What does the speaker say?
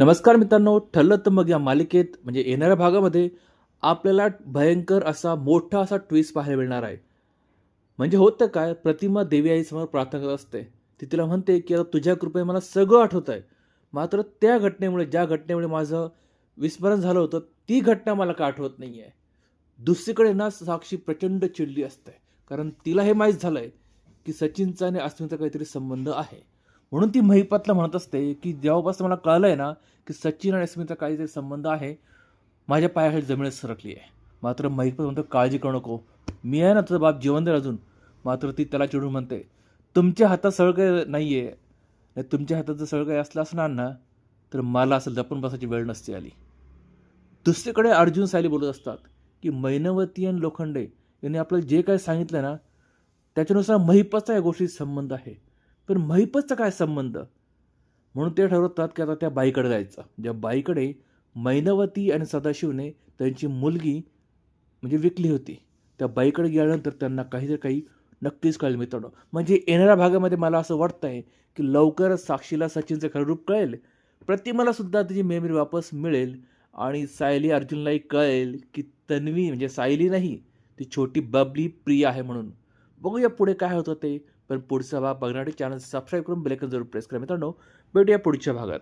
नमस्कार मित्रांनो ठरलं तर मग या मालिकेत म्हणजे येणाऱ्या भागामध्ये आपल्याला भयंकर असा मोठा असा ट्विस्ट पाहायला मिळणार आहे. म्हणजे होतं काय प्रतिमा देवी आईसमोर प्रार्थना करत असते. ती तिला म्हणते की आता तुझ्या कृपेने मला सगळं आठवत आहे. मात्र त्या घटनेमुळे ज्या घटनेमुळे माझं विस्मरण झालं होतं ती घटना मला का आठवत नाही आहे दुसरीकडे ना साक्षी प्रचंड चिडली असते. कारण तिला हे माहीत झालं आहे की सचिनचा आणि अस्मिनचा काहीतरी संबंध आहे. म्हणून ती महिपातला म्हणत असते की जेव्हापासून मला कळलं आहे ना की सचिन आणि अस्मिता काहीतरी संबंध आहे. माझ्या पायाखाली जमिनीत सरकली आहे मात्र महिपत म्हणतो काळजी करू नको. मी आहे ना तुझा बाप जिवंत आहे अजून. मात्र ती त्याला चिडून म्हणते तुमच्या हातात सगळं काही नाही आहे नाही तुमच्या हातात जर सगळं काही असलं असणार ना तर मला असं जपून बसायची वेळ नसते आली. दुसरीकडे अर्जुन सायली बोलत असतात की मैनवती आणि लोखंडे यांनी आपल्याला जे काय सांगितलं ना त्याच्यानुसार महिपाचा या गोष्टीत संबंध आहे. पण महिपतचा काय संबंध? म्हणून ते ठरवतात की आता त्या बाईकडे जायचं. ज्या बाईकडे मैनवती आणि सदाशिवने त्यांची मुलगी म्हणजे विकली होती. त्या बाईकडे गेल्यानंतर त्यांना काहीतरी काही नक्कीच कळेल मित्रांनो. म्हणजे येणाऱ्या भागामध्ये मला असं वाटतं आहे की लवकरच साक्षीला सचिनचं खरं रूप कळेल. प्रतिमालासुद्धा तिची त्याची मेमरी वापस मिळेल. आणि सायली अर्जुनलाही कळेल की तन्वी म्हणजे सायली नाही ती छोटी बबली प्रिया आहे म्हणून. बघूया पुढे काय होतं ते. पण पुढचा भाग बघण्यासाठी चॅनल सबस्क्राईब करून बेलेकन जरूर प्रेस करा मित्रांनो. भेटूया पुढच्या भागात.